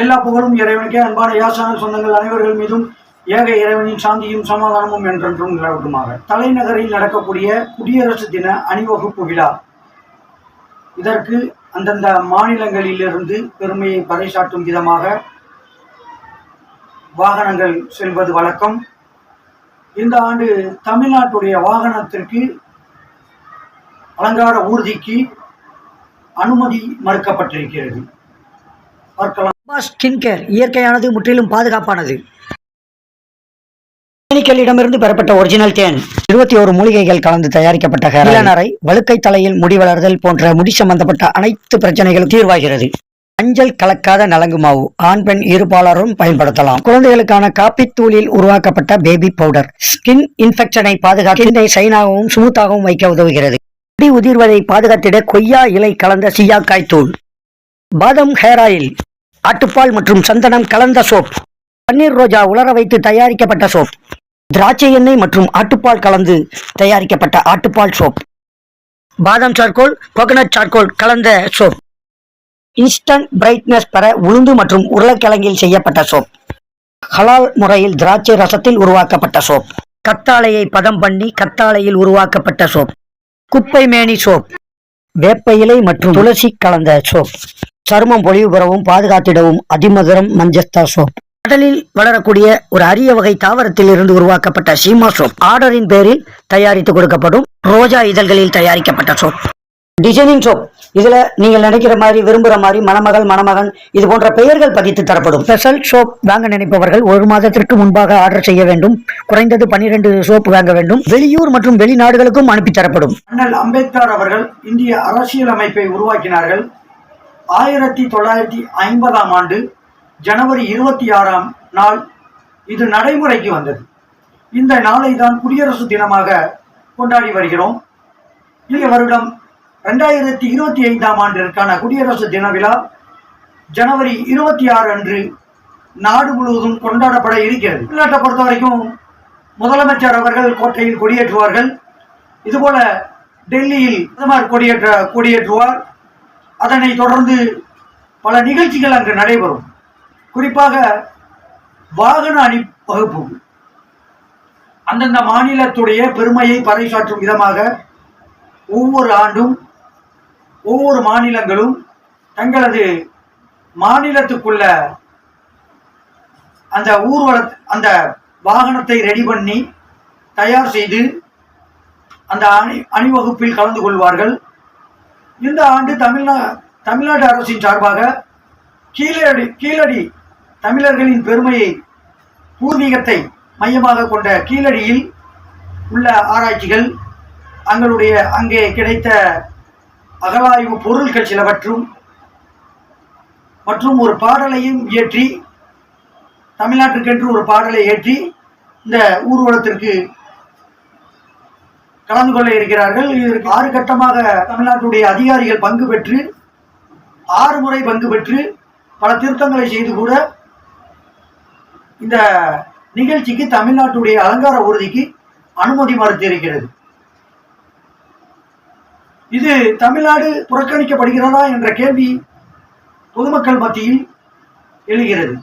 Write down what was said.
எல்லா புகழும் இறைவனுக்கே அன்பான யாசன சொந்தங்கள் அனைவர்கள் மீதும் ஏக இறைவனின் சாந்தியும் சமாதானமும் என்றென்றும் நிலவட்டுமாக. தலைநகரில் நடக்கக்கூடிய குடியரசு தின அணிவகுப்பு விழா. இதற்கு அந்தந்த மாநிலங்களிலிருந்து பெருமையை பறைசாட்டும் விதமாக வாகனங்கள் செல்வது வழக்கம். இந்த ஆண்டு தமிழ்நாட்டுடைய வாகனத்திற்கு அலங்கார ஊர்திக்கு அனுமதி மறுக்கப்பட்டிருக்கிறது. பார்க்கலாம். ஸ்கின் கேர் இயற்கையானது முற்றிலும் பாதுகாப்பானது. தேனீக்களிடமிருந்து பெறப்பட்ட ஒரிஜினல் தேன் இருபத்தி ஒரு மூலிகைகள் கலந்து தயாரிக்கப்பட்ட. இளநரை வழுக்கை தலையில் முடி வளர்தல் போன்ற முடி சம்பந்தப்பட்ட அனைத்து பிரச்சனைகளும் தீர்வாகிறது. மஞ்சள் கலக்காத நலங்கு மாவு ஆண் பெண் இருபாலரும் பயன்படுத்தலாம். குழந்தைகளுக்கான காப்பி தூளில் உருவாக்கப்பட்ட பேபி பவுடர் ஸ்கின் இன்ஃபெக்ஷனை பாதுகாக்க ஸ்கின்னை சைனாகவும் ஸ்மூத்தாகவும் வைக்க உதவுகிறது. முடி உதிர்வதை பாதுகாத்திட கொய்யா இலை கலந்த சியாக்காய் தூள். பாதம் ஹேர் ஆயில் ஆட்டுப்பால் மற்றும் சந்தனம் கலந்த சோப் பன்னீர் ரோஜா உலர வைத்து தயாரிக்கப்பட்ட சோப் திராட்சை எண்ணெய் மற்றும் ஆட்டுப்பால் கலந்து தயாரிக்கப்பட்ட ஆட்டுப்பால் சோப். பாதாம் சார்கோல் கோகனட் சார்கோல் கலந்த சோப். இன்ஸ்டன்ட் பிரைட்னஸ் பெற உளுந்து மற்றும் உருளைக்கிழங்கில் செய்யப்பட்ட சோப். ஹலால் முறையில் திராட்சை ரசத்தில் உருவாக்கப்பட்ட சோப். கத்தாழையை பதம் பண்ணி கத்தாழையில் உருவாக்கப்பட்ட சோப். குப்பை மேனி சோப். வேப்ப இலை மற்றும் துளசி கலந்த சோப். சருமம் பொழிவு பெறவும் பாதுகாத்திடவும் அதிமதுரம் மஞ்சஸ்தா சோப். கடலில் வளரக்கூடிய ஒரு அரிய வகை தாவரத்தில் இருந்து உருவாக்கப்பட்ட சீமா சோப். ஆர்டரின் பேரில் தயாரித்து கொடுக்கப்படும் ரோஜா இதழ்களில் தயாரிக்கப்பட்ட சோப். Designing soap. இதுல நீங்கள் நினைக்கிற மாதிரி விரும்புற மாதிரி மணமகள் மணமகன் இது போன்ற பெயர்கள் பதித்து தரப்படும். ஸ்பெஷல் சோப் வாங்க நினைப்பவர்கள் ஒரு மாதத்திற்கு முன்பாக ஆர்டர் செய்ய வேண்டும். குறைந்தது பன்னிரண்டு சோப் வாங்க வேண்டும். வெளியூர் மற்றும் வெளிநாடுகளுக்கும் அனுப்பி தரப்படும். அண்ணல் அம்பேத்கர் அவர்கள் இந்திய அரசியல் அமைப்பை உருவாக்கினார்கள். ஆயிரத்தி தொள்ளாயிரத்தி ஐம்பதாம் ஆண்டு ஜனவரி இருபத்தி ஆறாம் நாள் இது நடைமுறைக்கு வந்தது. இந்த நாளை தான் குடியரசு தினமாக கொண்டாடி வருகிறோம். இந்த வருடம் ரெண்டாயிரத்தி இருபத்தி ஐந்தாம் ஆண்டிற்கான குடியரசு தின விழா ஜனவரி இருபத்தி ஆறு அன்று நாடு முழுவதும் கொண்டாடப்பட இருக்கிறது. தமிழ்நாட்டை பொறுத்த வரைக்கும் முதலமைச்சர் அவர்கள் கோட்டையில் கொடியேற்றுவார்கள். இதுபோல டெல்லியில் பிரதமர் கொடியேற்ற கொடியேற்றுவார். அதனை தொடர்ந்து பல நிகழ்ச்சிகள் அங்கு நடைபெறும். குறிப்பாக வாகன அணி வகுப்பு அந்தந்த மாநிலத்துடைய பெருமையை பறைசாற்றும் விதமாக ஒவ்வொரு ஆண்டும் ஒவ்வொரு மாநிலங்களும் தங்களது மாநிலத்துக்குள்ள அந்த ஊர்வல அந்த வாகனத்தை ரெடி பண்ணி தயார் செய்து அந்த அணி அணிவகுப்பில் கலந்து கொள்வார்கள். இந்த ஆண்டு தமிழ்நா தமிழ்நாடு அரசின் சார்பாக கீழடி கீழடி தமிழர்களின் பெருமையை பூர்வீகத்தை மையமாக கொண்ட கீழடியில் உள்ள ஆராய்ச்சிகள் அங்களுடைய அங்கே கிடைத்த அகலாய்வு பொருட்கள் சிலவற்றும் மற்றும் ஒரு பாடலையும் இயற்றி தமிழ்நாட்டிற்கென்று ஒரு பாடலை ஏற்றி இந்த ஊர்வலத்திற்கு கலந்து கொள்ள இருக்கிறார்கள். இதற்கு ஆறு கட்டமாக தமிழ்நாட்டுடைய அதிகாரிகள் பங்கு பெற்று ஆறு முறை பங்கு பெற்று பல திருத்தங்களை செய்து கூட இந்த நிகழ்ச்சிக்கு தமிழ்நாட்டுடைய அலங்கார ஊர்திக்கு அனுமதி மறுத்திருக்கிறது. இது தமிழ்நாடு புறக்கணிக்கப்படுகிறதா என்ற கேள்வி பொதுமக்கள் மத்தியில் எழுகிறது.